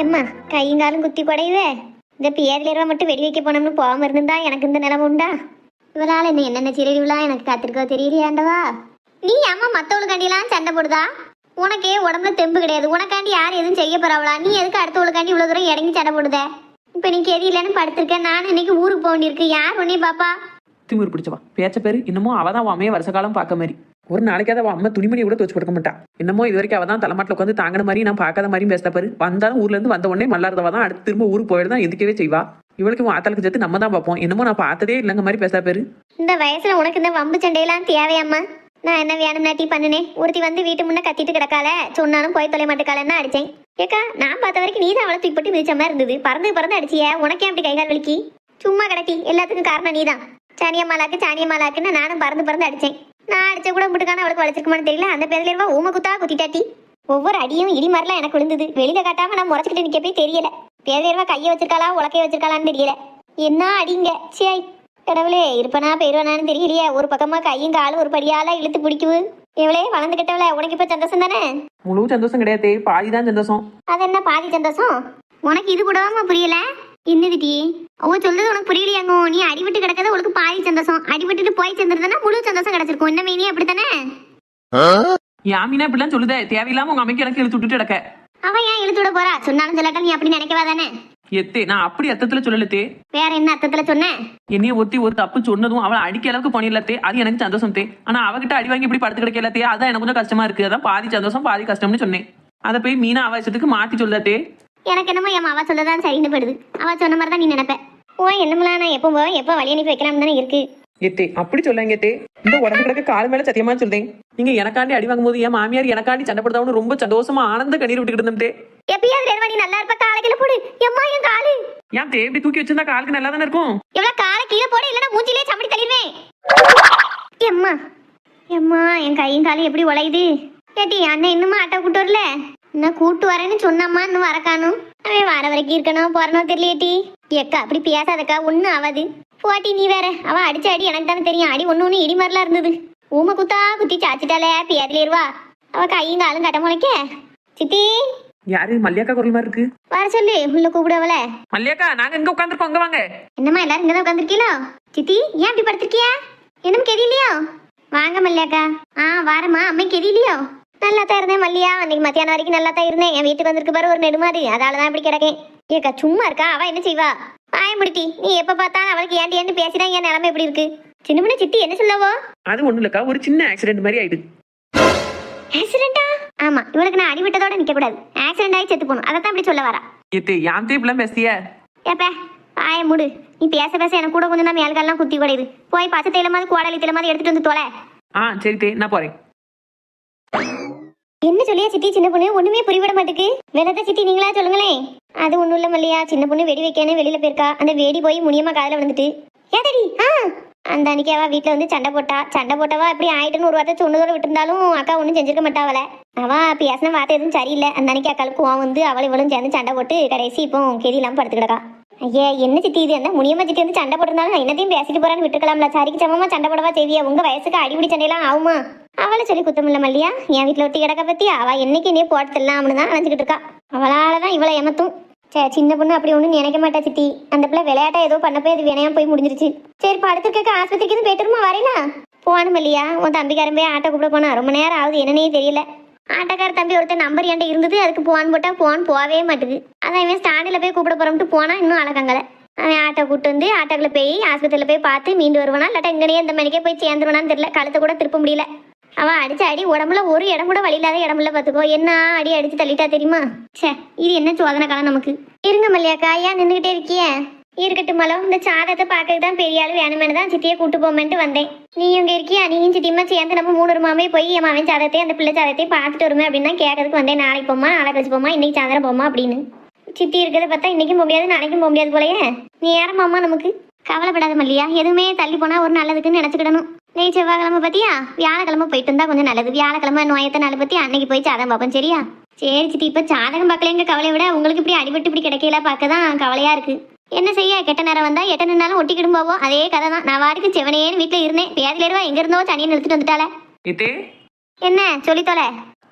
எம்மா கையும் காலும் குத்தி குடையுவே இந்த பேரிலேருவா மட்டும் வெளியே வைக்க போனோம்னு போகாம இருந்தா எனக்கு இந்த நிலம உண்டா? இவளால் என்ன என்னென்ன சீரழிவுலாம் எனக்கு காத்திருக்கோ தெரியலையாண்டவா நீ அம்மா மத்தவளுக்காண்டிலாம் சண்டை போடுதா? உனக்கே உடம்புல தெம்பு கிடையாது. உனக்காண்டி யார் எதுவும் செய்ய போறாவளா? நீ எதுக்கு அடுத்தவளுக்காண்டி இவ்வளோ தூரம் இறங்கி சண்டை போடுத? இப்போ நீ கெதி இல்லைன்னு படுத்திருக்கேன் நான் இன்னைக்கு ஊருக்கு போக வேண்டியிருக்கு. யார் உன்னே பாப்பா? திமிர் பிடிச்சவா பேச்ச பேரு இன்னமும் அவதான் தான் அம்மையை வருஷ காலம் பார்க்க மாதிரி ஒரு நாளைக்காவது அவன் அம்மா துணிமணி கூட துவச்சு கொடுக்க மாட்டா. என்னமோ இது வரைக்கும் அவதான் தலைமாட்டில் உட்காந்து தாங்கின மாதிரி நான் பார்க்காத மாதிரியும் பேசுத பாரு. வந்தாலும் ஊர்ல இருந்து வந்த உடனே மல்லாரதவா தான் அடுத்து திரும்ப ஊருக்கு போயிட்டு தான் எதுக்கவே செய்வா. இவளுக்கு ஆத்தலுக்கு சேர்த்து நம்ம தான் பார்ப்போம். என்னமோ நான் பார்த்ததே இல்லைங்க மாதிரி பேச பேரு. இந்த வயசுல உனக்கு இந்த வம்பு சண்டையெல்லாம் தேவையாம்மா நான் என்ன வேணும் நாட்டி பண்ணினேன் ஒருத்தி வந்து வீட்டு முன்னே கத்திட்டு கிடக்கால சொன்னாலும் போய் தொலை மாட்டுக்காலன்னு அடிச்சேன். ஏக்கா நான் பார்த்த வரைக்கும் நீ தான் அவளை தூக்கி போட்டு மிதிச்ச மாதிரி இருந்தது. பறந்து பறந்து அடிச்சிய உனக்கே அப்படி கைகால் வலிக்கி? சும்மா கிடக்கி. எல்லாத்துக்கும் காரணம் நீதான். சானியம்மாலாக்கு சானியம்மாலாக்குன்னு நானும் பறந்து பறந்து அடிச்சேன். நான் அடிச்ச கூட முட்டுக்கான அவளுக்கு வளைச்சிருக்குமான்னு தெரியல. அந்த பேர்ல இருவா ஊம குத்தா குத்திட்டாட்டி. ஒவ்வொரு அடியும் இடி மாதிரிலாம் எனக்கு விழுந்தது. வெளியில காட்டாம நான் முறைச்சிக்கிட்டு நிக்க போய் தெரியல. பேரேர்வா கையை வச்சிருக்காளா உலக்கைய வச்சிருக்காளான்னு தெரியல. என்ன அடிங்க? சேய் கடவுளே இருப்பனா பெருவனான்னு தெரியலையே. ஒரு பக்கமா கையும் காலும் ஒரு படியால இழுத்து பிடிக்குது. எவ்வளே வளர்ந்துகிட்டவள உனக்கு இப்ப சந்தோஷம் தானே? முழு சந்தோஷம் கிடையாது பாதி தான் சந்தோஷம். அது என்ன பாதி சந்தோஷம்? உனக்கு இது கூடவாம புரியல? என்னது டி அவ சொல்றது உனக்கு புரியலையாங்கோ? நீ அடிபட்டு கிடக்கறது உனக்கு பாதி சந்தோஷம். அடிபட்டுட்டு போய் சேர்ந்துருந்தா முழு சந்தோஷம் கிடைச்சிருக்கும். என்ன மீனி அப்படித்தானே? யாமினா இப்படிலாம் சொல்லுதே. தேவையில்லாம உங்க அமைக்கு எனக்கு இழுத்து விட்டுட்டு கிடக்க. அவன் ஏன் இழுத்து விட போறா? சொன்னாலும் சொல்லாட்டா நீ அப்படி நினைக்கவா தானே? எத்தே நான் அப்படி அர்த்தத்துல சொல்லலத்தே. வேற என்ன அர்த்தத்துல சொன்ன? என்னைய ஒருத்தி ஒரு தப்பு சொன்னதும் அவளை அடிக்க அளவுக்கு பண்ணிடலத்தே. அது எனக்கு சந்தோஷம் தே. ஆனா அவகிட்ட அடி வாங்கி இப்படி படுத்து கிடக்கலத்தே. அதான் எனக்கு கொஞ்சம் கஷ்டமா இருக்கு. அதான் பாதி சந்தோஷம் பாதி கஷ்டம்னு சொன்னேன். அதை போய் மீனா அவசரத்துக்கு மாத்தி சொல்லத்தே. எனக்கு என்னமோ என் அவ சொல்லதான் சரின்னு படுது. அவ சொன்ன மாதிரி தான் நீ நினைப்ப. ஓ என்னமெல்லாம் நான் எப்போ போவேன் எப்போ வழி அனுப்பி வைக்கலாம் தானே இருக்கு. எத்தே அப்படி சொல்லாங்க தே இந்த உடம்பு கிடக்க கால் மேல சத்தியமா சொல்றேன். நீங்க எனக்காண்டி அடி வாங்கும்போது என் மாமியார் எனக்காண்டி சண்டை போடுதாவும் ரொம்ப சந்தோஷமா ஆனந்த கண்ணீர் விட்டுக்கிட்டு இருந்தேன் தே. எப்பயாவது ரெண்டு மணி நல்லா இருப்ப காலை கீழே போடு. எம்மா என் காலு. ஏன் தே இப்படி தூக்கி வச்சிருந்தா காலுக்கு நல்லா தானே இருக்கும்? எவ்வளவு காலை கீழே போடு இல்லைன்னா மூஞ்சிலே சமடி தள்ளிடுவேன். எம்மா எம்மா என் கையும் காலும் எப்படி உழையுது? ஏட்டி அண்ணன் இன்னுமா ஆட்டோ கூட்டு வரல? இன்னும் கூட்டு வரேன்னு சொன்னம்மா இன்னும் வர காணும் அவன் வர வரைக்கும் இருக்கணும் போறனோ தெரியலையேட்டி ஏக்கா அப்படி பேசாதக்கா ஒன்றும் ஆகாது போட்டி நீ வேற. அவ அடிச்ச அடி எனக்கு தானே தெரியும். அடி ஒன்று ஒன்று இடி மாதிரிலாம் இருந்தது. ஊமை குத்தா குத்தி சாச்சிட்டாலே பேதிலேருவா அவ கையும் காலும் கட்ட முளைக்க. சித்தி யாரு? மல்லியாக்கா குரல் மாதிரி இருக்கு. வர சொல்லு உள்ள கூப்பிடுவல மல்லியாக்கா நாங்க இங்க உட்காந்துருக்கோம் அங்க வாங்க. என்னம்மா எல்லாரும் இங்கதான் உட்காந்துருக்கீங்களோ சித்தி ஏன் இப்படி படுத்திருக்கியா? என்னம் கெதிலையோ வாங்க மல்லியாக்கா. ஆ வாரம்மா. அம்மை கெதிலையோ நல்லா தான் இருந்தேன் மல்லியா. அன்னைக்கு மத்தியானம் வரைக்கும் நல்லா தான் இருந்தேன். என் வீட்டுக்கு வந்திருக்கு பாரு ஒரு நெடுமாது. அதால தான் இப்படி கிடக்கேன். ஏக்கா சும்மா இருக்கா? அவ என்ன செய்வா? வாய முடிட்டி. நீ எப்ப பார்த்தாலும் அவளுக்கு ஏண்டி ஏண்டி பேசினா என் நிலைமை எப்படி இருக்கு? சின்ன பொண்ணு சித்தி என்ன சொல்லவோ? அது ஒண்ணு இல்லக்கா. ஒரு சின்ன ஆக்சிடென்ட் மாதிரி ஆயிடுது ஆக்சிடென்டா ஆமா. இவளுக்கு நான் அடிவிட்டதோட நிக்க கூடாது ஆக்சிடென்ட் ஆகி செத்து போகணும். அதை தான் இப்படி சொல்ல வரா. எத்தே யான் தே இப்பெல்லாம் பேசிய ஏப்ப வாய மூடு. நீ பேச பேச எனக்கு கூட கொஞ்சம் தான் மேல்கால்லாம் குத்தி குடையுது போய் பச்சை தைல மாதிரி கோடலி மாதிரி எடுத்துட்டு வந்து தொலை. ஆ சரி தே நான் போறேன். என்ன சொல்லியா சித்தி சின்ன பொண்ணு? ஒண்ணுமே புரிவிட மாட்டுக்கு. வெள்ளத்த சித்தி நீங்களா சொல்லுங்களேன் அது ஒண்ணும் இல்ல மல்லியா. சின்ன பொண்ணு வெடி வைக்கானே வெளியில போயிருக்கா. அந்த வெடி போய் முனியமா காதல விழுந்துட்டு ஏதடி ஆ. அந்த அன்னைக்கு அவ வீட்டுல வந்து சண்டை போட்டா. சண்டை போட்டவா இப்படி ஆயிட்டுன்னு ஒரு வார்த்தை சொன்னதோட விட்டுருந்தாலும் அக்கா ஒன்றும் செஞ்சிருக்க மாட்டாவல அவ பேசின வார்த்தை எதுவும் சரியில்லை. அந்த அன்னைக்கு அக்காளுக்கு வந்து அவள் இவளும் சேர்ந்து சண்டை போட்டு கடைசி இப்போ கெதி இல்லாம படுத்து கிடக்கா ஐயா என்ன சித்தி இது? என்ன முனியம்மா சித்தி வந்து சண்டை போட்டிருந்தாலும் என்னத்தையும் பேசிட்டு போறான்னு விட்டுக்கலாம்ல சரிக்கு சமமா சண்டை போடவா செய்வியா? உங்க வயசுக்கு அடிபிடி சண்டையெல்லாம் ஆகுமா? அவளை சொல்லி குத்தம் இல்ல மல்லியா. என் வீட்டுல ஒட்டி கிடக்க பத்தி அவ என்னைக்கு நீ அப்படின்னு தான் நினைச்சுக்கிட்டு இருக்கா. அவளால தான் இவளை ஏமத்தும். சே சின்ன பொண்ணு அப்படி ஒன்றும் நினைக்க மாட்டா சித்தி. அந்த பிள்ளை விளையாட்டா ஏதோ பண்ண போய் அது வினையா போய் முடிஞ்சிருச்சு. சரி படுத்துருக்க ஆஸ்பத்திரிக்கு எதுவும் போயிட்டுருமா வரீங்களா போகணும் இல்லையா உன் தம்பிக்காரன் போய் ஆட்டோ கூப்பிட போனா ரொம்ப நேரம் ஆகுது. என்னன்னே தெரியல. ஆட்டோக்கார தம்பி ஒருத்தர் நம்பர் என்கிட்ட இருந்தது அதுக்கு போன் போட்டால் போன் போகவே மாட்டுது. அதான் இவன் ஸ்டாண்டில் போய் கூப்பிட போகிறோம்ட்டு போனால் இன்னும் அழகங்கல. அவன் ஆட்டோ கூட்டு வந்து ஆட்டோக்குள்ள போய் ஆஸ்பத்திரியில் போய் பார்த்து மீண்டு வருவானா? இல்லாட்டா இங்கனே இந்த மணிக்கே போய் சேர்ந்துருவானான்னு தெரியல. கழுத்தை கூட திருப்ப முடியல. அவன் அடிச்ச அடி உடம்புல ஒரு இடம் கூட வழி இல்லாத இடம்ல பார்த்துக்கோ. என்ன அடி அடிச்சு தள்ளிட்டா தெரியுமா? ச்சே இது என்ன சோதனை காலம் நமக்கு? இருங்க மல்லியாக்கா ஏன் நின்றுகிட்டே இருக்கியே. இருக்கட்டும் மலம் இந்த சாதத்தை பார்க்கறது தான் பெரிய ஆள் வேணுமென்னு தான் சித்தியை கூட்டு போமேன்ட்டு வந்தேன். நீ இங்க இருக்கியா? நீயும் சித்தியமா சேர்ந்து நம்ம மூணு மாமே போய் என் மாவன் சாதத்தை அந்த பிள்ளை சாதத்தையும் பார்த்துட்டு வருமே அப்படின்னு தான் கேட்கறதுக்கு வந்தேன். நாளைக்கு போமா நாளை கழிச்சு போமா இன்னைக்கு சாயந்தரம் போமா அப்படின்னு. சித்தி இருக்கிறத பார்த்தா இன்னைக்கும் போக முடியாது நாளைக்கும் போக முடியாது போலயே. நீ யாரம்மா நமக்கு? கவலைப்படாத மல்லியா எதுவுமே தள்ளி போனா ஒரு நல்லதுக்குன்னு நினைச்சுக்கிடணும். நீ செவ்வாய்க்கிழமை பார்த்தியா வியாழக்கிழமை போயிட்டு இருந்தா கொஞ்சம் நல்லது. வியாழக்கிழமை நோயத்தை நாள் பத்தி அன்னைக்கு போய் சாதம் பார்ப்போம் சரியா? சரி சித்தி இப்ப சாதகம் பார்க்கலங்க கவலையை விட உங்களுக்கு இப்படி அடிபட்டு இப்படி கிடைக்கல பார்க்க தான் கவலையா இருக்கு. என்ன செய்ய? கெட்ட நேரம் வந்தா எட்ட நின்னாலும் ஒட்டிக்கிடும் போவோம் அதே கதை தான் நான் வாடிக்கு செவனேன்னு வீட்டுல இருந்தேன். பேதிலேருவா எங்க இருந்தோ தனியை நிறுத்திட்டு வந்துட்டால எத்தே என்ன? சொல்லித்தோல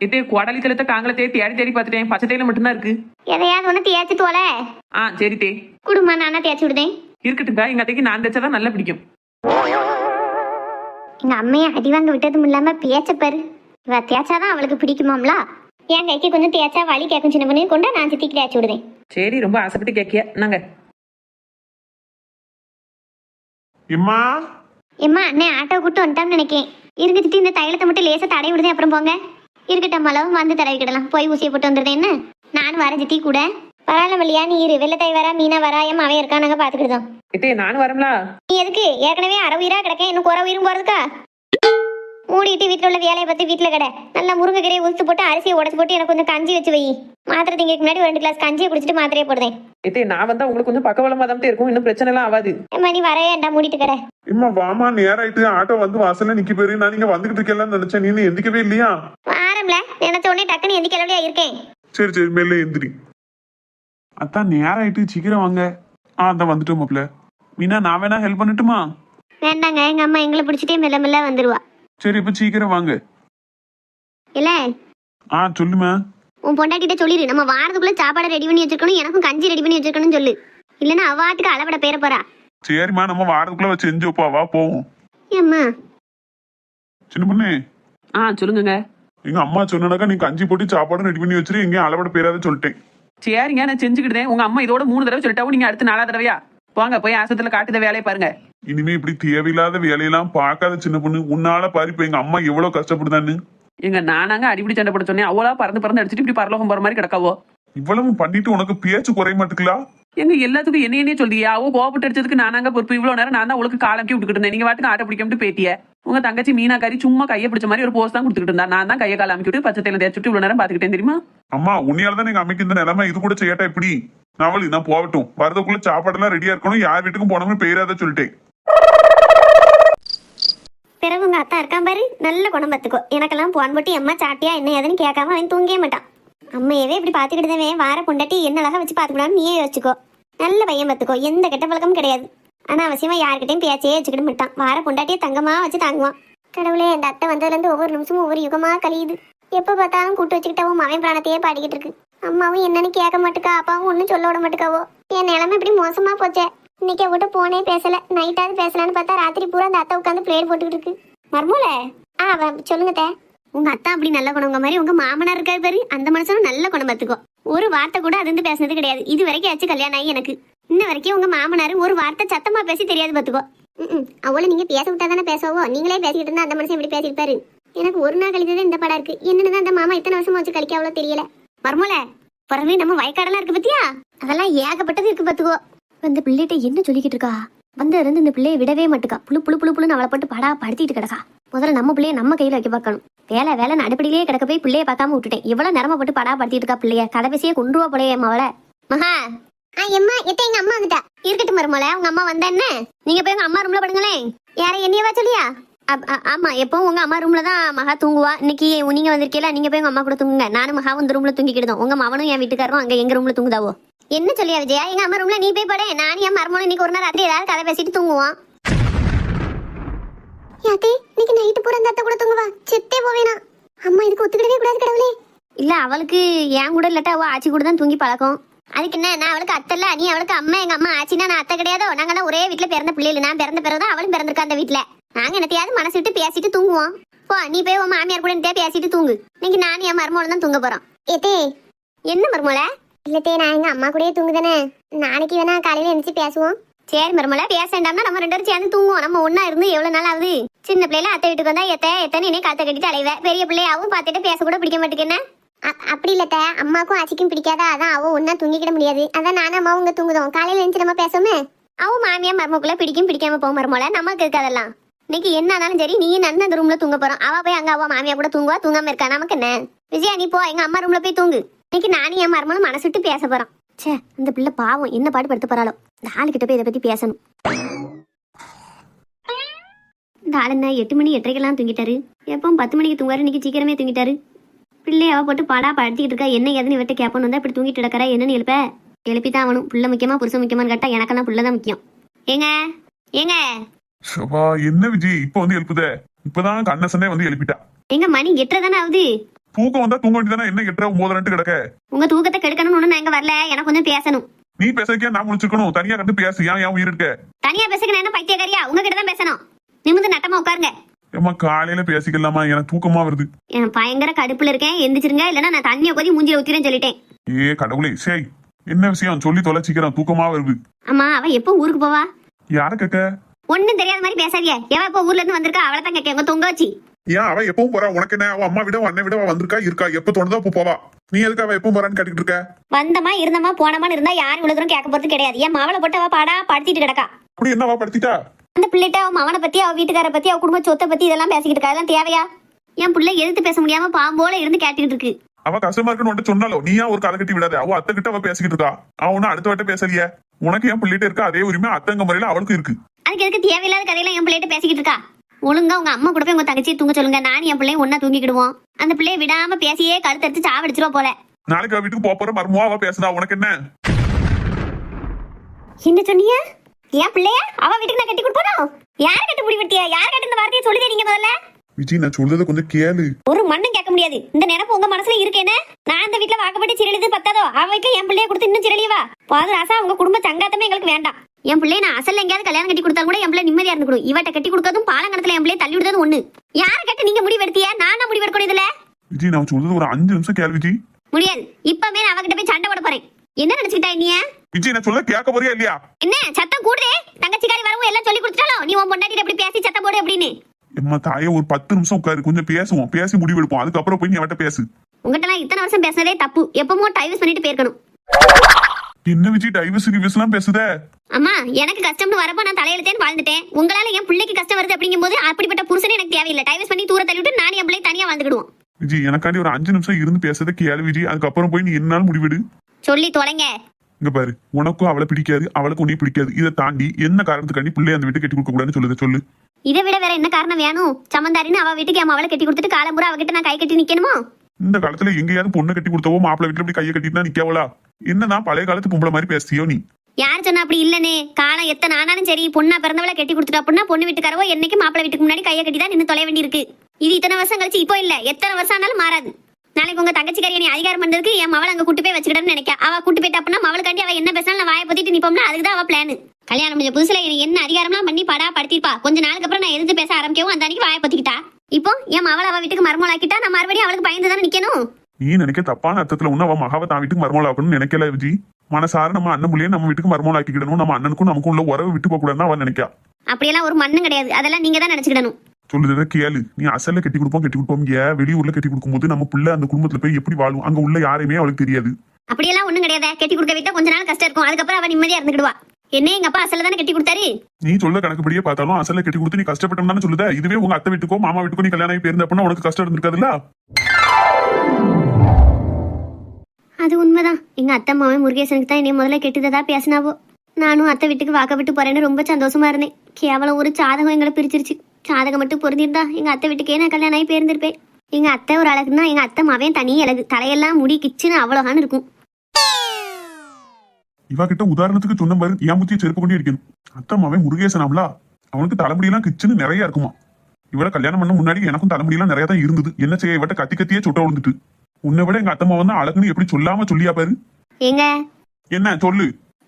இதே குடலி தலத்தை காங்களத்தை தேடி தேடி பார்த்துட்டேன் பச்சை தைலம் மட்டும்தான் இருக்கு. எதையாவது ஒன்று தேய்ச்சி தோல. ஆ சரி தே. குடும்பம் நானா தேய்ச்சி விடுதேன். இருக்கட்டுங்க எங்க அத்தைக்கு நான் தைச்சாதான் நல்லா பிடிக்கும். எங்க அம்மையை அடி வாங்க விட்டதும் இல்லாம பேச்ச பாரு. இவ தேய்ச்சாதான் அவளுக்கு பிடிக்குமாம்ல. என் கைக்கு கொஞ்சம் தேய்ச்சா வலி கேட்கும் சின்ன பண்ணி கொண்டா நான் சித்திக்கு தேய்ச்சி விடுதேன். சரி ரொம்ப ஆசைப்பட்டு கேட்கிய? நாங்க எம்மா எம்மா அண்ணன் ஆட்டோ கூட்டு வந்துட்டான்னு நினைக்கேன். இருந்துட்டு இந்த தைலத்தை மட்டும் லேசா தடை விடுதேன் அப்புறம் போங்க. இருக்கட்டும் அளவு வந்து தடவிக்கிடலாம் போய் ஊசியை போட்டு வந்துடுதேன் என்ன? நானும் வரேன் சித்தி கூட. பரவாயில்ல மல்லியா நீ இரு. வெள்ளத்தை வரா மீனா வரா என் அவன் இருக்கா நாங்க பாத்துக்கிட்டோம் இதே நானும் வரம்ல நீ எதுக்கு? ஏற்கனவே அரை உயிரா கிடக்கேன். இன்னும் குறை உயிரும் போறதுக்கா? மூடிட்டு வீட்டில் உள்ள வேலையை பத்தி வீட்டில் கடை. நல்லா முருங்கைக்கீரையை உளுத்து போட்டு அரிசியை உடச்சு போட்டு எனக்கு கொஞ்சம் கஞ்சி வச்சு வை. மாத்திரை திங்கிறதுக்கு முன்னாடி ஒரு ரெண்டு கிளாஸ் கஞ்சியை குடிச்சிட்டு மாத்திரையை போடுதேன் இதே நான் வந்தா உங்களுக்கு கொஞ்சம் பக்கவளமா தான் இருக்கும். இன்னும் பிரச்சனை எல்லாம் ஆகாது. ஏம்மா நீ வரவேண்டா மூடிட்டு கடை? எம்மா வாமா நேராயிட்டு ஆட்டோ வந்து வாசல்ல நிக்க போயிரு. நான் நீங்க வந்துகிட்டு இருக்கேன்னு நினைச்சேன். நீ எந்திக்கவே இல்லையா? ஆரம்பல நினைச்ச உடனே டக்குன்னு எந்த கிளவியா இருக்கேன். சரி சரி மெல்ல எந்திரி. அத்தான் நேராயிட்டு சீக்கிரம் வாங்க. ஆ அதான் வந்துட்டோம் மாப்ள மீனா நான் வேணா ஹெல்ப் பண்ணட்டுமா? வேண்டாங்க எங்க அம்மா எங்களை பிடிச்சிட்டே மெல்ல மெல்ல வந்துருவா. சரி இப்ப சீக்கிரம் வாங்க. இல்ல ஆ சொல்லுமா. உன் பொண்டாட்டிட்ட சொல்லிடு நம்ம வாரத்துக்குள்ள சாப்பாடு ரெடி பண்ணி வச்சிருக்கணும் எனக்கும் கஞ்சி ரெடி பண்ணி வச்சிருக்கணும்னு சொல்லு. இல்லைன்னா அவாட்டுக்கு அளவிட பேர போறா. சரிம்மா நம்ம வாரத்துக்குள்ள வச்சு செஞ்சு வைப்பா வா போவோம். ஏம்மா? சின்ன பொண்ணு. ஆ சொல்லுங்கங்க. எங்க அம்மா சொன்னாக்கா நீ கஞ்சி போட்டு சாப்பாடும் ரெடி பண்ணி வச்சிரு எங்கேயும் அளவிட பேராத சொல்லிட்டேன். சரிங்க நான் செஞ்சுக்கிட்டேன் உங்க அம்மா இதோட மூணு தடவை சொல்லிட்டாவும் நீங்க அடுத்து நாலா தடவையா? போங்க போய் ஆசத்துல காட்டுத வேலையை பாருங்க. இனிமே இப்படி தேவையில்லாத வேலையெல்லாம் பார்க்காத சின்ன பொண்ணு உன்னால பாரு இப்ப எங்க அம்மா எவ்வளவு கஷ்டப்படுதான்னு? எங்க நானாங்க அடிப்படி சண்டை போட சொன்னேன். அவளா பறந்து பறந்து அடிச்சுட்டு இப்படி பரலோகம் போற மாதிரி கிடக்காவோ? இவ்வளவு பண்ணிட்டு உனக்கு பேச்சு குறைய மாட்டுங்களா? எங்க எல்லாத்துக்கும் என்ன என்னையே சொல்லியா அவ கோபப்பட்டு அடிச்சதுக்கு நானாங்க பொறுப்பு. இவ்வளவு நேரம் நான் தான் உங்களுக்கு காலக்கி விட்டுக்கிட்டு இருந்தேன். நீங்க வாட்டுக்கு ஆட்ட பிடிக்காமட்டு பேத்திய உங்க தங்கச்சி மீனாக்காரி சும்மா கையை பிடிச்ச மாதிரி ஒரு போஸ்ட் தான் கொடுத்துட்டு இருந்தா. நான் தான் கையை கால அமைக்கிட்டு பச்சை தேயிலை தேய்ச்சிட்டு இவ்வளவு நேரம் பாத்துக்கிட்டேன் தெரியுமா? அம்மா உன்னையால தான் எங்க அம்மைக்கு இந்த நிலைமை இது கூட செய்யட்டா இப்படி நாவல் நான் போகட்டும். வரதுக்குள்ள சாப்பாடெல்லாம் ரெடியா இருக்கணும். யார் வீட்டுக்கும் போனோம்னு பெயராத சொல்லிட்டேன் பிறகு உங்க அத்தா இருக்கான் பாரு. நல்ல குணம் பார்த்துக்கோ. எனக்கெல்லாம் போன் போட்டு அம்மா சாட்டியா என்ன ஏதுன்னு கேட்காம அவன் தூங்கவே மாட்டான். அம்மையவே இப்படி பார்த்துக்கிட்டதவே வார பொண்டாட்டி என்ன அழகா வச்சு பார்த்துக்கூடாது நீயே வச்சுக்கோ நல்ல பையன் பார்த்துக்கோ. எந்த கெட்ட பழக்கமும் கிடையாது. ஆனால் அவசியமாக யார்கிட்டையும் பேச்சையே வச்சுக்கிட மாட்டான். வார பொண்டாட்டியை தங்கமாக வச்சு தாங்குவான். கடவுளே அந்த அத்தை வந்ததுலேருந்து ஒவ்வொரு நிமிஷமும் ஒவ்வொரு யுகமாக கழியுது. எப்போ பார்த்தாலும் கூட்டு வச்சுக்கிட்டாவும் அவன் பிராணத்தையே பாடிக்கிட்டு இருக்கு. அம்மாவும் என்னன்னு கேட்க மாட்டுக்கா அப்பாவும் ஒன்றும் சொல்ல விட மாட்டுக்காவோ? என் நிலமை இப்படி மோசமாக போச்சே. இன்னைக்கு அவட்ட போனே பேசல. நைட்டாவது பேசலான்னு பார்த்தா ராத்திரி பூரா அந்த அத்தை உட்காந்து பிளேட் போட்டுக்கிட்டு இருக்கு. மர்மூல ஆ அவ- சொல்லுங்க தே உங்க அத்தா அப்படி நல்ல குணங்க மாதிரி உங்க மாமனார் இருக்காரு பாரு. அந்த மனுஷனும் நல்ல குணம் பார்த்துக்கோ. ஒரு வார்த்தை கூட அது வந்து பேசுனது கிடையாது. இது வரைக்கும் ஆச்சு கல்யாணம் ஆகி எனக்கு. இன்ன வரைக்கும் உங்க மாமனார் ஒரு வார்த்தை சத்தமா பேசி தெரியாது பாத்துக்கோ. ம் அவளை நீங்க பேச விட்டா தானே பேசவோ நீங்களே பேசிக்கிட்டு இருந்தா அந்த மனுஷன் இப்படி பேசியிருப்பாரு எனக்கு ஒரு நாள் கழித்தது இந்த படம் இருக்கு. என்னன்னு அந்த மாமா இத்தனை வருஷமா வச்சு கழிக்க அவ்வளோ தெரியல. மர்மூல பிறமே நம்ம வயக்காடெல்லாம் இருக்கு பத்தியா? அதெல்லாம் ஏகப்பட்டது இருக்கு பாத்துக்கோ. இந்த பிள்ளைகிட்ட என்ன சொல்லிக்கிட்டு இருக்கா? வந்த இருந்து இந்த பிள்ளையை விடவே மாட்டுக்கா. புழு புழு புழு புழுன்னு அவளை போட்டு படா படுத்திட்டு கிடக்கா. முதல்ல நம்ம பிள்ளைய நம்ம கையில வைக்க பார்க்கணும். வேலை வேலை நடுப்படியிலேயே கிடக்க போய் பிள்ளைய பார்க்காம விட்டுட்டேன். இவ்வளவு நேரமா போட்டு படா படுத்திட்டு இருக்கா பிள்ளைய. கடைசியே கொண்டுருவா போலையே அவளை மகா ஆ எம்மா எத்த எங்க அம்மா கிட்ட. இருக்கட்டும் மருமலை உங்க அம்மா வந்தா என்ன? நீங்க போய் உங்க அம்மா ரூம்ல படுங்களேன். யாரை என்னையவா சொல்லியா? அப்- ஆமா எப்பவும் உங்க அம்மா ரூம்ல தான் மகா தூங்குவா. இன்னைக்கு நீங்க வந்திருக்கீல நீங்க போய் உங்க அம்மா கூட தூங்குங்க. நானும் மகா வந்து ரூம்ல தூங்கிக்கிட்டோம் உங்க மவனும் என் வீட்டுக்காரும் அங்க எங்க ரூம்ல தூங்குதாவோ? என்ன சொல்லியா விஜயா? எங்க அம்மா ரூம்ல நீ போய் படு. நானும் என் மருமனும் இன்னைக்கு ஒரு நாள் ராத்திரி ஏதாவது கதை பேசிட்டு தூங்குவோம். யாத்தே இன்னைக்கு நைட்டு பூரா அந்த அத்தை கூட தூங்குவா. செத்தே போவேனா. அம்மா இதுக்கு ஒத்துக்கிடவே கூடாது கடவுளே. இல்ல அவளுக்கு என் கூட இல்லாட்டா அவ ஆச்சி கூட தான் தூங்கி பழக்கம். அதுக்கு என்ன? நான் அவளுக்கு அத்தை இல்ல. நீ அவளுக்கு அம்மா எங்க அம்மா ஆச்சினா நான் அத்தை கிடையாதோ? நாங்கெல்லாம் ஒரே வீட்டுல பிறந்த பிள்ளைகள். நான் பிறந்த பிறகுதான் அவளும் பிறந்திருக்கா அந்த வீட்டுல நாங்க என்னத்தையாவது மனசு விட்டு பேசிட்டு தூங்குவோம். போ நீ போய் உன் மாமியார் கூட நின்னுட்டே பேசிட்டு தூங்கு. இன்னைக்கு நானும் என் மருமகளும் தான் தூங்க போறோம். ஏத்தே என்ன மருமல இல்லத்தே நான் எங்க அம்மா கூடயே தூங்குதானே. நாளைக்கு வேணா காலையில எழுந்துச்சு பேசுவோம். சரி மருமல பேச வேண்டாம்னா நம்ம ரெண்டு பேரும் சேர்ந்து தூங்குவோம். நம்ம ஒண்ணா இருந்து எவ்வளவு நாள் ஆகுது? சின்ன பிள்ளைல அத்தை வீட்டுக்கு வந்தா எத்த எத்தனை காத்த கட்டிட்டு அலைவ? பெரிய பிள்ளையாவும் பார்த்துட்டு பேச கூட பிடிக்க மாட்டேங்குன்னு அப்படி இல்லத்த. அம்மாக்கும் ஆச்சிக்கும் பிடிக்காதா? அதான் அவ ஒன்னா தூங்கிக்கிட முடியாது. அதான் நானும் அம்மாவும் இங்க தூங்குதோம். காலையில எழுந்து நம்ம பேசுவோமே அவ மாமியா மருமக்குள்ள பிடிக்கும் பிடிக்காம போக மருமோல நமக்கு இருக்காதெல்லாம் இன்னைக்கு என்ன ஆனாலும் சரி நீ நான் அந்த ரூம்ல தூங்க போறோம். அவ போய் அங்க அவ மாமியா கூட தூங்குவா தூங்காம இருக்கா? நமக்கு என்ன? விஜயா நீ போ. எங்க அம்மா ரூம்ல போய் தூங்கு. இன்னைக்கு நானும் என் மருமனும் மனசு விட்டு பேச போறோம். சே அந்த பிள்ளை பாவம் என்ன பாடு படுத்த போறாளோ. இந்த ஆளுகிட்ட போய் இதை பத்தி பேசணும். இந்த ஆள் என்ன எட்டு மணி எட்டரைக்கெல்லாம் தூங்கிட்டாரு. எப்பவும் பத்து மணிக்கு தூங்குவாரு. இன்னைக்கு சீக்கிரமே தூங்கிட்டாரு. பிள்ளை அவ போட்டு பாடா படுத்திட்டு இருக்கா? என்ன ஏதுன்னு இவட்ட கேப்பன்னு வந்தா இப்படி தூங்கிட்டு கிடக்கறா? என்னன்னு எழுப்ப? எழுப்பி தான் ஆகணும். புள்ள முக்கியமா புருஷன் முக்கியமான்னு கேட்டா எனக்கெல்லாம் புள்ள தான் முக்கியம். ஏங்க? ஏங்க? சபா என்ன விஜய் இப்ப வந்து எழுப்புத? இப்பதான் கண்ணசனே வந்து எழுப்பிட்டா. எங்க மணி எட்டரை தானே ஆகுது? தூக்கம் வந்தா தூங்க வேண்டியதானே என்ன எட்டரை ஒன்பது ரெண்டு கிடக்க? உங்க தூக்கத்தை கெடுக்கணும்னு ஒண்ணும் நான் இங்க வரல. எனக்கு கொஞ்சம் பேசணும். நீ பேசுறதுக்கே நான் முடிச்சிருக்கணும் தனியா கண்டு பேசு. ஏன் ஏன் உயிர் இருக்க? தனியா பேசுங்க நான் என்ன பைத்தியக்காரியா? உங்ககிட்ட தான் பேசணும். நிமிந்து நட்டமா உட்காருங்க. ஏம்மா காலையில பேசிக்கலாமா? எனக்கு தூக்கமா வருது. என் பயங்கர கடுப்புல இருக்கேன். எந்திரிச்சிருங்க. இல்லைன்னா நான் தண்ணியை கொதி மூஞ்சில ஊத்திரேன்னு சொல்லிட்டேன். ஏ கடவுளே சரி என்ன விஷயம்? சொல்லி தொலைச்சிக்கிறேன். தூக்கமா வருது. அம்மா அவ எப்போ ஊருக்கு போவா? யார கேட்க ஒண்ணும் தெரியாத மாதிரி பேசாதிய எவ இப்போ ஊர்ல இருந்து வந்திருக்கா அவளை தான் கேட்க உங்க தொங்க வச்சு. ஏன் அவ எப்பவும் போறா? உனக்கு என்ன? அவ அம்மா விட அண்ணன் விட வந்திருக்கா இருக்கா? எப்ப தோணுதோ அப்போ போவா. நீ எதுக்கு அவ எப்பவும் போறான்னு கேட்டுட்டு இருக்க? வந்தமா இருந்தமா போனமான்னு இருந்தா யாரும் இவ்வளவு தூரம் கேட்க போறது கிடையாது. என் மாவளை போட்டு அவ பாடா படுத்திட்டு கிடக்கா. அப்படி என்ன அவ படுத்திட்டா? அந்த பிள்ளைகிட்ட அவன் மவனை பத்தி அவ வீட்டுக்கார பத்தி அவ குடும்ப சொத்தை பத்தி இதெல்லாம் பேசிக்கிட்டு இருக்கா? அதெல்லாம் தேவையா? என் பிள்ளை எதிர்த்து பேச முடியாம பாம்போல இருந்து கேட்டுக்கிட்டு இருக்கு. அவ கஷ்டமா இருக்குன்னு சொன்னாலோ? நீயா ஒரு கதை கட்டி விடாத. அவ அத்தை கிட்ட அவ பேசிக்கிட்டு இருக்கா. அவ ஒன்னும் அடுத்த வட்ட பேசலையே. உனக்கு ஏன் பிள்ளைகிட்ட இருக்கா அதே உரிமை அத்தங்க முறையில அவளுக்கு இருக்கு. அதுக்கு எதுக்கு தேவையில்லாத கதையெல்லாம் என் பிள்ளைகிட்ட பேசிக்கிட்டு இருக்கா? ஒழுங்கா உங்க அம்மா கூட போய் உங்க தங்கச்சி தூங்க சொல்லுங்க. நானும் என் பிள்ளையும் ஒன்னா தூங்கிக்கிடுவோம். அந்த பிள்ளைய விடாம பேசியே கழுத்தடிச்சு சாவடிச்சிருவா போல. நாளைக்கு வீட்டுக்கு போற அவ பேசுதா உனக்கு என்ன? என்ன சொன்னீங்க? என் பிள்ளைய? அவ வீட்டுக்கு நான் கட்டி கொடுப்போம் யார் கட்டி முடி வெட்டியா யார் கட்டி இந்த வார்த்தையை சொல்லுதே நீங்க முதல்ல? விஜய் நான் சொல்றத கொஞ்சம் கேளு. ஒரு மண்ணும் கேட்க முடியாது. இந்த நினைப்பு உங்க மனசுல இருக்கேன்னு நான் இந்த வீட்டுல வாக்கப்பட்டு சிரளிது பத்தாதோ? அவ வீட்டுல என் பிள்ளைய கொடுத்து இன்னும் சிரளியவா பாதுராசா உங்க குடும்ப சங்காத்தமே எங்களுக்கு வேண்டாம். என் பிள்ளைய நான் அசல்ல எங்கேயாவது கல்யாணம் கட்டி கொடுத்தா கூட என் பிள்ளை நிம்மதியா இருந்துக்கணும். இவட்ட கட்டி கொடுக்கறதும் பாலங்கணத்துல என் பிள்ளைய தள்ளி விடுறதும் ஒண்ணு. யார கட்டி நீங்க முடிவு எடுத்தியா நானா முடிவு எடுக்கணும் இதுல. விஜய் நான் சொல்றது ஒரு அஞ்சு நிமிஷம் கேளு விஜய். முடியாது. இப்பவே நான் அவகிட்ட போய் சண்டை போட போறேன். என்ன நினைச்சுக்கிட்டா நீ விஜய் நான் சொல்ல கேட்க போறியா இல்லையா? என்ன சத்தம் கூடுதே. தங்கச்சிக்காரி வரவும் எல்லாம் சொல்லி கொடுத்துட்டாலும் நீ உன் பொண்டாட்டி எப்படி பேசி சத்தம் போடு அப்படின்னு. எம்மா தாயே ஒரு பத்து நிமிஷம் உட்காரு. கொஞ்சம் பேசுவோம். பேசி முடிவெடுப்போம். அதுக்கப்புறம் போய் நீ அவட்ட பேசு. உங்ககிட்ட நான் இத்தனை வருஷம் பேசுனதே தப்பு. எப்பவும் டைவர்ஸ் பண்ணிட்டு போயிருக்கணும். என்ன விஜய் டைவர்ஸ் ரிவர்ஸ் எல்லாம் பேசுத? அம்மா எனக்கு கஷ்டம்னு வரப்போ நான் தலையெழுத்தேன்னு வாழ்ந்துட்டேன். உங்களால என் பிள்ளைக்கு கஷ்டம் வருது அப்படிங்கும்போது அப்படிப்பட்ட புருஷனே எனக்கு தேவையில்லை. டைவர்ஸ் பண்ணி தூர தள்ளி விட்டு நான் என் பிள்ளை தனியா வாழ்ந்துக்கிடுவோம். விஜய் எனக்காண்டி ஒரு அஞ்சு நிமிஷம் இருந்து பேசுறத கேளு விஜய். அதுக்கப்புறம் போய் நீ என்னாலும் முடிவெடு. சொல்லி தொலைங்க. இங்க பாரு உனக்கும் அவளை பிடிக்காது அவளுக்கு உன்னையும் பிடிக்காது. இதை தாண்டி என்ன காரணத்துக்காண்டி பிள்ளை அந்த வீட்டுக்கு கட்டி கொடுக்க கூடாதுன்னு சொல்லுது. சொல்லு. இதை விட வேற என்ன காரணம் வேணும் சமந்தாரின்னு அவ வீட்டுக்கு என் அவளை கட்டி கொடுத்துட்டு காலம்புற அவகிட்ட நான் கை கட்டி நிக்கணுமோ? இந்த காலத்துல எங்கேயாவது பொண்ணு கட்டி கொடுத்தவோ மாப்பிள்ளை வீட்டுல இப்படி கையை கட்டிட்டு நிக்கவளா? என்னதான் பழைய காலத்து பொம்பளை மாதிரி பேசியோ நீ? யார் சொன்னா அப்படி இல்லனே? காலம் எத்தனை ஆனாலும் சரி பொண்ணா பிறந்தவளை கட்டி கொடுத்துட்டா அப்படின்னா பொண்ணு வீட்டுக்காரவோ என்னைக்கு மாப்பிள்ளை வீட்டுக்கு முன்னாடி கையை கட்டி தான் நின்று தொலை வேண்டியிருக்கு. இது இத்தனை வருஷம் கழிச்சு இப்போ இல்ல. எத்தனை வருஷம் ஆனாலும் மாறாது. நாளைக்கு உங்க தங்கச்சிக்காரி நீ அதிகாரம் பண்றதுக்கு என் மவளை அங்க கூட்டு போய் வச்சுக்கிட்டேன்னு நினைக்க. அவ கூட்டு போயிட்டா அப்படின்னா மவளுக்காண்டி அவ என்ன பேசினாலும் நான் வாயை பத்திட்டு நிப்போம்னா அதுக்கு தான் அவ பிளான் கல்யாணம் முடிஞ்ச புதுசுல என்ன அதிகாரம்லாம் பண்ணி படா படுத்திருப்பா. கொஞ்ச நாளுக்கு அப்புறம் நான் எதிர்த்து பேச ஆரம்பிக்கவும் அந்த அன்னைக்கு வாயை பத்திக்கிட்டா. இப்போ என் மவளை அவ வீட்டுக்கு மருமலாக்கிட்டா நான் மறுபடியும் அவளுக்கு பயந்து தானே நிக்கணும்? நீ நினைக்க தப்பான அர்த்தத்துல ஒண்ணு அவன் மகாவை தான் வீட்டுக்கு மருமகள் ஆக்கணும்னு நினைக்கல விஜய் மனசார நம்ம அண்ணன் புள்ளையே நம்ம வீட்டுக்கு மருமகள் ஆக்கிக்கிடணும் நம்ம அண்ணனுக்கும் நமக்கும் உள்ள உறவு விட்டு போக கூடாதுன்னு அவன் நினைக்கா. அப்படியெல்லாம் ஒரு மண்ணும் கிடையாது. அதெல்லாம் நீங்க தான் நினைச்சுக்கிடணும். சொல்லுறத கேளு. நீ அசல்ல கட்டி கொடுப்போம் கட்டி கொடுப்போம் வெளியூர்ல கட்டி கொடுக்கும்போது நம்ம புள்ள அந்த குடும்பத்துல போய் எப்படி வாழும்? அங்க உள்ள யாரையுமே அவளுக்கு தெரியாது. அப்படியெல்லாம் ஒண்ணும் கிடையாது. கட்டி கொடுக்க விட்டா கொஞ்ச நாள் கஷ்டம் இருக்கும். அதுக்கப்புறம் அவ நிம்மதியா இருந்துக்கிடுவா. என்ன எங்க அப்பா அசல தானே கட்டி கொடுத்தாரு? நீ சொல்ல கணக்குப்படியே பார்த்தாலும் அசல்ல கட்டி கொடுத்து நீ கஷ்டப்பட்டோம்னு சொல்லுத. இதுவே உங்க அத்தை வீட்டுக்கோ மாமா வீட்டுக்கோ நீ கல்யாணம் ஆகி போயிருந்த அப்படின்னா உனக்கு கஷ்டம் இருந்திருக்காதுல்ல? அது உண்மைதான். எங்க அத்தை மாவன் முருகேசனுக்கு தான் என்னை முதல்ல கெட்டுததா பேசினாவோ. நானும் அத்தை வீட்டுக்கு வாக்க விட்டு போறேன்னு ரொம்ப சந்தோஷமா இருந்தேன். கேவலம் ஒரு சாதகம் எங்களை பிரிச்சிருச்சு. சாதகம் மட்டும் பொருந்திருந்தா எங்க அத்தை வீட்டுக்கே நான் கல்யாணம் ஆகி போயிருந்திருப்பேன் எங்க அத்தை ஒரு அழகுன்னா எங்க அத்தை மாவன் தனி அழகு. தலையெல்லாம் முடி கிச்சுன்னு அவ்வளோகான்னு இருக்கும். இவ கிட்ட உதாரணத்துக்கு சொன்ன பாரு என் முத்திய செருப்பு கொண்டே இருக்கணும் அத்தை மாவன் முருகேசனாம்ல? அவனுக்கு தலைமுடியெல்லாம் கிச்சுன்னு நிறைய இருக்குமா? இவள கல்யாணம் பண்ண முன்னாடி எனக்கும் தலைமுடியெல்லாம் நிறைய தான் இருந்தது. என்ன செய்ய இவட்ட கத்தி கத்தியே சுட்ட விழுந்துட்டு. உன்னை விட எங்க அத்தம்மா வந்து அழகுன்னு எப்படி சொல்லாம சொல்லியா பாரு? ஏங்க? என்ன சொல்லு.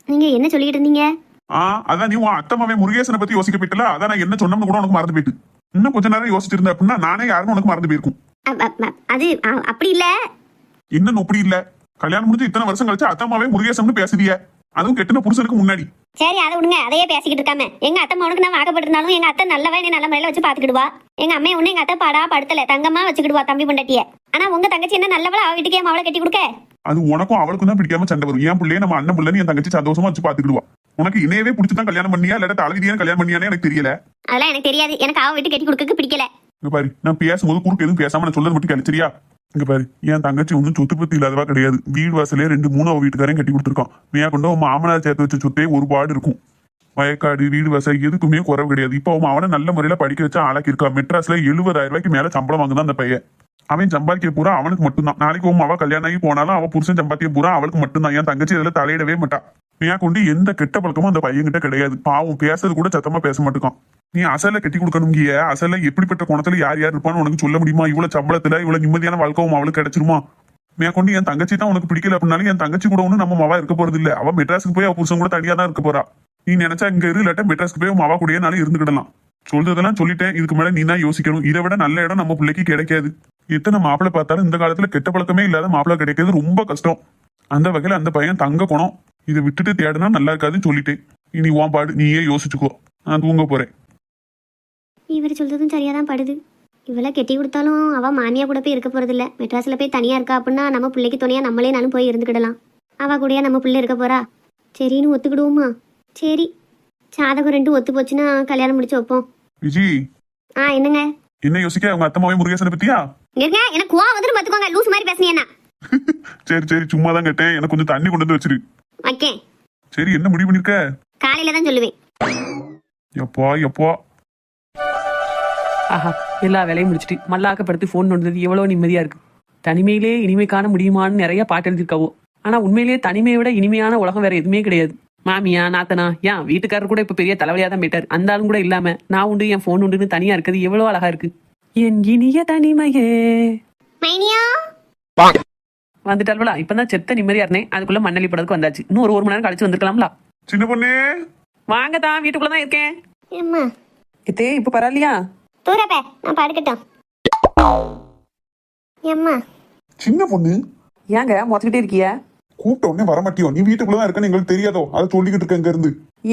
நீங்க என்ன சொல்லிக்கிட்டு இருந்தீங்க? ஆ அதான் நீ உன் அத்தம்மாவே முருகேசனை பத்தி யோசிக்க போயிட்டல அதான் நான் என்ன சொன்னோம்னு கூட உனக்கு மறந்து போயிட்டு. இன்னும் கொஞ்ச நேரம் யோசிச்சிருந்த அப்படின்னா நானே யாருன்னு உனக்கு மறந்து போயிருக்கும். அது அப்படி இல்ல. என்ன நொப்படி இல்ல. கல்யாணம் முடிஞ்சு இத்தனை வருஷம் கழிச்சு அத்தம்மாவே முருகேசம்னு பேசுதிய அதுவும் கெட்டின புருஷனுக்கு முன்னாடி. சரி அதை விடுங்க. அதையே பேசிக்கிட்டு இருக்காம. எங்க அத்தை மகனுக்கு நான் வாக்கப்பட்டிருந்தாலும் எங்க அத்தை நல்லவா என்னை நல்ல முறையில வச்சு பாத்துக்கிடுவா எங்க அம்மா ஒண்ணு எங்க அத்தை பாடா படுத்தல. தங்கமா வச்சுக்கிடுவா தம்பி பொண்டாட்டிய. ஆனா உங்க தங்கச்சி என்ன நல்லவளா அவ வீட்டுக்கே அவளை கட்டி கொடுக்க? அது உனக்கும் அவளுக்கும் தான் பிடிக்காம சண்டை வரும். என் பிள்ளைய நம்ம அண்ணன் பிள்ளைன்னு என் தங்கச்சி சந்தோஷமா வச்சு பாத்துக்கிடுவா உனக்கு இணையவே பிடிச்சி தான் கல்யாணம் பண்ணியா? இல்லாட்ட தலைவிதியான கல்யாணம் பண்ணியானே எனக்கு தெரியல. அதெல்லாம் எனக்கு தெரியாது. எனக்கு அவ வீட்டு கட்டி கொடுக்க பிடிக்கல. இங்க பாரு நான் பேசும்போது குறுக்கு எதுவும் பேசாம நான் சொல்றது மட்டும் கழிச்சிரியா இங்க பாரு என் தங்கச்சி ஒன்றும் சொத்து பத்தி இல்லாதவா கிடையாது. வீடு வாசலே ரெண்டு மூணு அவ வீட்டுக்காரையும் கட்டி கொடுத்துருக்கான். மேயா கொண்டு அவன் மாமனார் சேர்த்து வச்ச சொத்தே ஒரு பாடு இருக்கும். வயக்காடு வீடு வாசல் எதுக்குமே குறவு கிடையாது. இப்போ அவன் அவனை நல்ல முறையில படிக்க வச்சா ஆளாக்கி இருக்கான். மெட்ராஸ்ல எழுபதாயிரம் ரூபாய்க்கு மேல சம்பளம் வாங்குதான் அந்த பையன். அவன் சம்பாதிக்க பூரா அவனுக்கு மட்டும்தான். நாளைக்கு உன் அவ கல்யாணம் ஆகி போனாலும் அவன் புருஷன் சம்பாதிக்க பூரா அவளுக்கு மட்டும்தான். என் தங்கச்சி இதுல தலையிடவே மாட்டான் மேயா கொண்டு எந்த கெட்ட பழக்கமும் அந்த பையன்கிட்ட கிடையாது. பாவம் பேசுறது கூட சத்தமா பேச மாட்டேங்கான் நீ அசல கட்டி கொடுக்கணுங்கிய அசல எப்படிப்பட்ட குணத்துல யார் யார் இருப்பான்னு உனக்கு சொல்ல முடியுமா? இவ்வளவு சம்பளத்துல இவ்வளவு நிம்மதியான வாழ்க்கைவும் அவளுக்கு கிடைச்சிருமா? மேற்கொண்டு என் தங்கச்சி தான் உனக்கு பிடிக்கல அப்படின்னாலும் என் தங்கச்சி கூட ஒன்று நம்ம மவா இருக்க போறது இல்ல. அவ மெட்ராஸுக்கு போய் அவ புருஷன் கூட தனியா தான் இருக்க போறா. நீ நினைச்சா இங்க இரு இல்லாட்ட மெட்ராஸ்க்கு போய் உன் மவா கூடயே இருந்துக்கிடலாம். சொல்றதெல்லாம் சொல்லிட்டேன். இதுக்கு மேல நீ தான் யோசிக்கணும். இதை விட நல்ல இடம் நம்ம பிள்ளைக்கு கிடைக்காது. எத்தனை மாப்பிள்ளை பார்த்தாலும் இந்த காலத்துல கெட்ட பழக்கமே இல்லாத மாப்பிள்ளை கிடைக்கிறது ரொம்ப கஷ்டம். அந்த வகையில அந்த பையன் தங்க குணம் இதை விட்டுட்டு தேடினா நல்லா இருக்காதுன்னு சொல்லிட்டேன். இனி உன் பாடு நீயே யோசிச்சுக்கோ. நான் தூங்க போறேன். இவர் சொல்றதும் சரியா தான் படுது. இவளை கெட்டி கொடுத்தாலும் அவ மாமியா கூட போய் இருக்க போறதில்ல. மெட்ராஸ்ல போய் தனியா இருக்கா அப்படின்னா நம்ம பிள்ளைக்கு துணையா நம்மளே நானும் போய் இருந்துக்கிடலாம். அவ கூடயா நம்ம பிள்ளை இருக்க போறா? சரின்னு ஒத்துக்கிடுவோமா? சரி. சாதகம் ரெண்டும் ஒத்து போச்சுன்னா கல்யாணம் முடிச்சு வைப்போம். விஜி. ஆ என்னங்க? என்ன யோசிக்க? உங்க அத்தம்மாவே முருகேசனை பத்தியா? இருங்க எனக்கு கோவம் வந்துட்டு பார்த்துக்கோங்க லூஸ் மாதிரி பேசுனீங்கன்னா சரி சரி சும்மா தான் கேட்டேன். எனக்கு கொஞ்சம் தண்ணி கொண்டு வந்து வச்சிரு. வைக்கேன் சரி என்ன முடிவு பண்ணிருக்க? காலையில தான் சொல்லுவேன். எப்பா எப்பா. ஆஹா எல்லா வேலையும் முடிச்சிட்டு மல்லாக்கப்படுத்தி ஃபோன் நோண்டது எவ்வளோ நிம்மதியா இருக்கு. தனிமையிலே இனிமை காண முடியுமான்னு நிறைய பாட்டு எழுதியிருக்காவோ. ஆனா உண்மையிலேயே தனிமையை விட இனிமையான உலகம் வேற எதுவுமே கிடையாது. மாமியா நாத்தனா ஏன் வீட்டுக்காரர் கூட இப்ப பெரிய தலைவலியா தான் போயிட்டார். அந்த ஆளும் கூட இல்லாம நான் உண்டு என் ஃபோன் உண்டுன்னு தனியா இருக்கிறது எவ்வளவு அழகா இருக்கு. என் இனிய தனிமையே. வந்துட்டால்வலா இப்பதான் செத்த நிம்மதியா இருந்தேன். அதுக்குள்ள மண்ணலி படத்துக்கு வந்தாச்சு. இன்னும் ஒரு ஒரு மணி நேரம் கழிச்சு வந்திருக்கலாம்ல. சின்ன பொண்ணே. வாங்க தான் வீட்டுக்குள்ள தான் இருக்கேன். ஏம்மா. இத்தே இப்ப பரவாயில்லையா? தூரப்ப நான் படுக்கட்டும். ஏம்மா. சின்ன பொண்ணு. ஏங்க மொத்தக்கிட்டே இருக்கிய? கூப்பிட்ட உடனே வரமாட்டியோ? நீ வீட்டுக்குள்ளதான் இருக்கன்னு எங்களுக்கு தெரியாதோ? அதை சொல்லிக்கிட்டு இருக்க இங்க இருந்து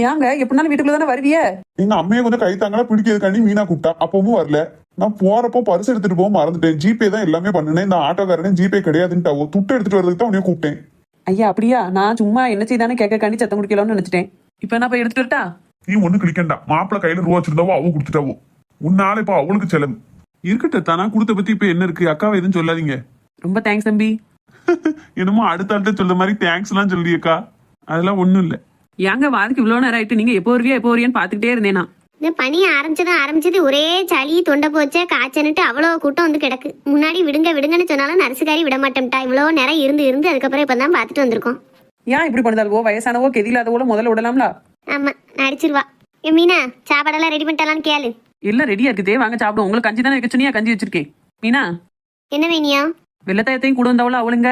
ஏங்க எப்படினாலும் வீட்டுக்குள்ள தானே வருவிய? எங்க அம்மையை கொஞ்சம் கை தாங்களா பிடிக்கிறதுக்காண்டி மீனா கூப்பிட்டா. அப்பவும் வரல. நான் போறப்போ பரிசு எடுத்துட்டு போக மறந்துட்டேன். ஜிபே தான் எல்லாமே பண்ணினேன். இந்த ஆட்டோக்காரனே ஜிபே கிடையாதுன்ட்டாவோ துட்டு எடுத்துட்டு வரதுக்கு தான் உன்னைய கூப்பிட்டேன். ஐயா அப்படியா? நான் சும்மா என்ன செய்தானே கேட்க காண்டி சத்தம் குடிக்கலாம்னு நினைச்சிட்டேன். இப்போ என்ன போய் எடுத்துட்டு வரட்டா? நீ ஒண்ணு கிளிக்கண்டா மாப்பிள்ள கையில ரூபா வச்சிருந்தாவோ அவ கொடுத்துட்டாவோ உன்னால இப்ப அவளுக்கு செலவு. இருக்கட்டும் தானா? கொடுத்த பத்தி இப்ப என்ன இருக்கு? அக்காவை எதுவும் சொல்லாதீங்க. ரொம்ப தேங்க்ஸ் தம்பி. என்னமோ அடுத்த ஆள்கிட்ட சொல்ற மாதிரி தேங்க்ஸ் எல்லாம் சொல்லியக்கா அதெல்லாம் ஒண்ணும் இல்ல. ஏங்க வாரத்துக்கு இவ்வளோ நேரம் ஆயிட்டு நீங்க எப்போ வருவியா எப்போ வருவியான்னு பார்த்துக்கிட்டே இருந்தேனா இந்த பனி ஆரம்பிச்சதும் ஆரம்பிச்சது ஒரே சளி தொண்டை போச்சே காய்ச்சனுட்டு அவ்வளோ கூட்டம் வந்து கிடக்கு. முன்னாடி விடுங்க விடுங்கன்னு சொன்னாலும் நர்சுக்காரி விட மாட்டேன்ட்டா. இவ்வளோ நேரம் இருந்து இருந்து அதுக்கப்புறம் இப்போ தான் பார்த்துட்டு வந்திருக்கோம். ஏன் இப்படி பண்ணுதால்வோ வயசானவோ கெதிலாதவோ முதல்ல விடலாம்ல? ஆமாம் நடிச்சிருவா. ஏ மீனா சாப்பாடெல்லாம் ரெடி பண்ணிட்டலான்னு கேளு. எல்லாம் ரெடியா இருக்குதே வாங்க சாப்பிடுவோம். உங்களுக்கு கஞ்சி தானே வைக்க சொன்னியா கஞ்சி வச்சிருக்கேன். மீனா? என்ன வேணியா? வெள்ளத்தாயத்தையும் கூட வந்தவள அவளுங்க?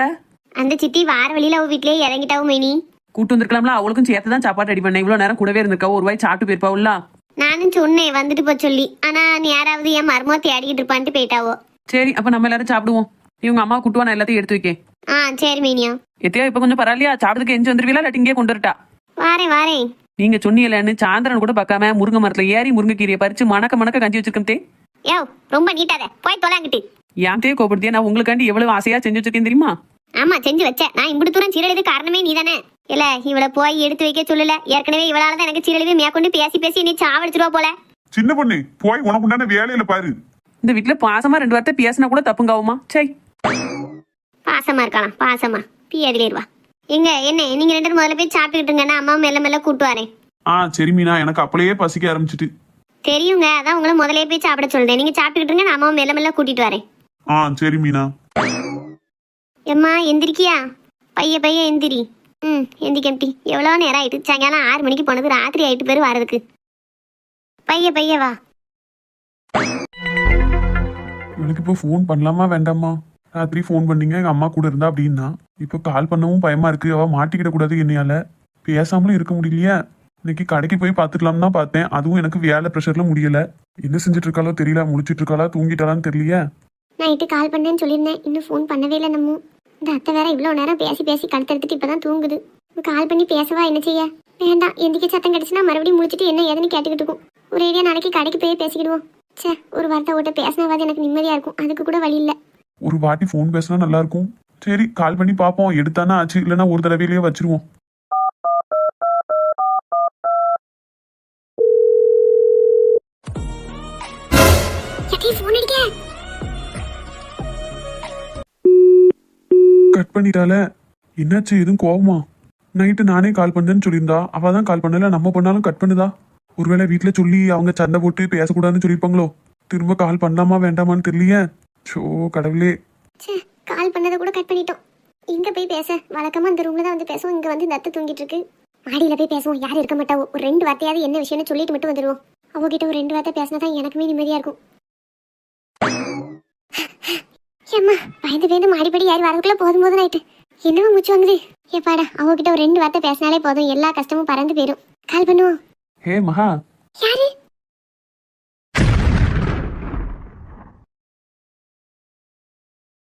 அந்த சித்தி வார வழியில அவ வீட்லயே இறங்கிட்டாவும் மைனி? கூட்டு வந்திருக்கலாம்ல? அவளுக்கும் சேர்த்து தான் சாப்பாடு ரெடி பண்ணேன். இவ்வளோ நேரம் கூடவே இருந்திருக்கா? ஒரு வாய் சாப்பிட்டு போயிருப்பாவுல்ல நானும் சொன்னேன் வந்துட்டு போ சொல்லி. ஆனா நீ யாராவது என் மருமோ தேடிக்கிட்டு இருப்பான்ட்டு போயிட்டாவோ. சரி அப்ப நம்ம எல்லாரும் சாப்பிடுவோம். இவங்க அம்மா கூட்டுவா நான் எல்லாத்தையும் எடுத்து வைக்கேன். ஆ சரி மைனியா. எத்தையா இப்ப கொஞ்சம் பரவாயில்லையா? சாப்பிட்டதுக்கு எஞ்சி வந்துருவீங்களா இல்லாட்டி இங்கே கொண்டு வரட்டா? வாரேன் வாரேன். நீங்க சொன்னீங்கலன்னு சாந்திரன் கூட பார்க்காம முருங்கை மரத்துல ஏறி முருங்கைக்கீரையை பறிச்சு மணக்க மணக்க கஞ்சி வச்சிருக்கேன் தே. யோ ரொம்ப நீட்டாத போய் தொலைங்கிட்டு. ஏன் தே கோபப்படுத்தியா? நான் உங்களுக்காண்டி எவ்வளவு ஆசையா செஞ்சு வச்சிருக்கேன் தெரியுமா? ஆமா செஞ்சு வச்ச நான் இம்புட்டு தூரம் சீரழிது காரணமே நீதானே. இல்ல இவளை போய் எடுத்து வைக்க சொல்லல. ஏற்கனவே இவளால தான் எனக்கு சீரழிவு மேற்கொண்டு பேசி பேசி நீ சாவடிச்சிருவா போல. சின்ன பொண்ணு போய் உனக்கு உண்டான வேலையில பாரு. இந்த வீட்டுல பாசமா ரெண்டு வார்த்தை பேசினா கூட தப்புங்காவுமா? சை. பாசமா இருக்கலாம் பாசமா. பி அதிலேருவா எங்க என்ன நீங்க ரெண்டு முதல்ல போய் சாப்பிட்டுக்கிட்டு இருங்க அம்மா மெல்ல மெல்ல கூட்டு வரேன். ஆ சரி மீனா எனக்கு அப்பளையே பசிக்க ஆரம்பிச்சிட்டு. தெரியுங்க அதான் உங்களை முதலே போய் சாப்பிட சொல்றேன். நீங்க சாப்பிட்டுக்கிட்டு இருங்க நான் அம்மாவை மெல்ல மெல்ல கூட்டிட்டு வரேன். ஆ சரி மீனா. எம்மா எந்திரிக்கியா? பைய பைய எந்திரி. ம் எந்திக்கம்டி எவ்வளோ நேரம் ஆயிட்டு? சாயங்காலம் ஆறு மணிக்கு போனது ராத்திரி ஆயிட்டு பேர் வரதுக்கு. பைய பைய வா. எனக்கு இப்போ ஃபோன் பண்ணலாமா வேண்டாமா? ராத்திரி ஃபோன் பண்ணீங்க எங்க அம்மா கூட இருந்தா அப்படின்னா. இப்போ கால் பண்ணவும் பயமா இருக்கு. அவ மாட்டிக்கிட கூடாது என்னையால. பேசாமலும் இருக்க முடியலையே. இன்னைக்கு கடைக்கு போய் பார்த்துக்கலாம்னு தான் பார்த்தேன். அதுவும் எனக்கு வேலை ப்ரெஷர்ல முடியல. என்ன செஞ்சுட்டு இருக்காளோ தெரியல. முழிச்சிட்டு இருக்காளா தூங்கிட்டாளான்னு தெரியலையே. நைட்டு கால் பண்ணேன்னு சொல்லியிருந்தேன். இன்னும் ஃபோன் பண்ணவே இல்லை நம்ம. இந்த அத்தை வேற இவ்வளோ நேரம் பேசி பேசி கழுத்தெடுத்துட்டு இப்போ தான் தூங்குது கால் பண்ணி பேசவா? என்ன செய்ய? வேண்டாம். எந்திக்க சத்தம் கிடச்சுன்னா மறுபடியும் முடிச்சிட்டு என்ன ஏதுன்னு கேட்டுக்கிட்டு இருக்கும். ஒரேடியா நாளைக்கு கடைக்கு போய் பேசிக்கிடுவோம். ச்சே ஒரு வார்த்தை ஓட்ட பேசினாவது எனக்கு நிம்மதியாக இருக்கும். அதுக்கு கூட வழி இல்லை. ஒரு வாட்டி ஃபோன் பேசினா நல்லா இருக்கும். சரி கால் பண்ணி பார்ப்போம் எடுத்தானா ஆச்சு இல்லைன்னா ஒரு தடவையிலேயே வச்சிருவோம். ஃபோன் அடிக்க. கட் பண்ணிட்டால என்னாச்சு? எதுவும் கோவமா? நைட்டு நானே கால் பண்ணேன்னு சொல்லியிருந்தா. அவள் தான் கால் பண்ணல. நம்ம பண்ணாலும் கட் பண்ணுதா? ஒருவேளை வீட்டில் சொல்லி அவங்க சண்டை போட்டு பேசக்கூடாதுன்னு சொல்லியிருப்பாங்களோ? திரும்ப கால் பண்ணலாமா வேண்டாமான்னு தெரியலையே. ஷோ கடவுளே. ச்சே கால் பண்ணதை கூட கட் பண்ணிட்டோம். இங்க போய் பேச. வழக்கமா இந்த ரூம்ல தான் வந்து பேசுவோம். இங்க வந்து நத்து தூங்கிட்டு இருக்கு. மாடியில போய் பேசுவோம். யாரும் இருக்க மாட்டாவோ ஒரு ரெண்டு வார்த்தையாவது என்ன விஷயம்னு சொல்லிட்டு மட்டும் வந்துடுவோம் அவகிட்ட ஒரு ரெண்டு வார்த்தை பேசினா தான் எனக்குமே நிம்மதியா இருக்கும். ஏம்மா பயந்து பயந்து மாடிப்படி யார் வரதுக்குள்ள போதும் போதும் ஆயிட்டு. என்னவோ முச்சு வாங்குது. ஏப்பாடா அவகிட்ட ஒரு ரெண்டு வார்த்தை பேசினாலே போதும். எல்லா கஷ்டமும் பறந்து போயிடும் கால் பண்ணுவோம். ஹே மகா.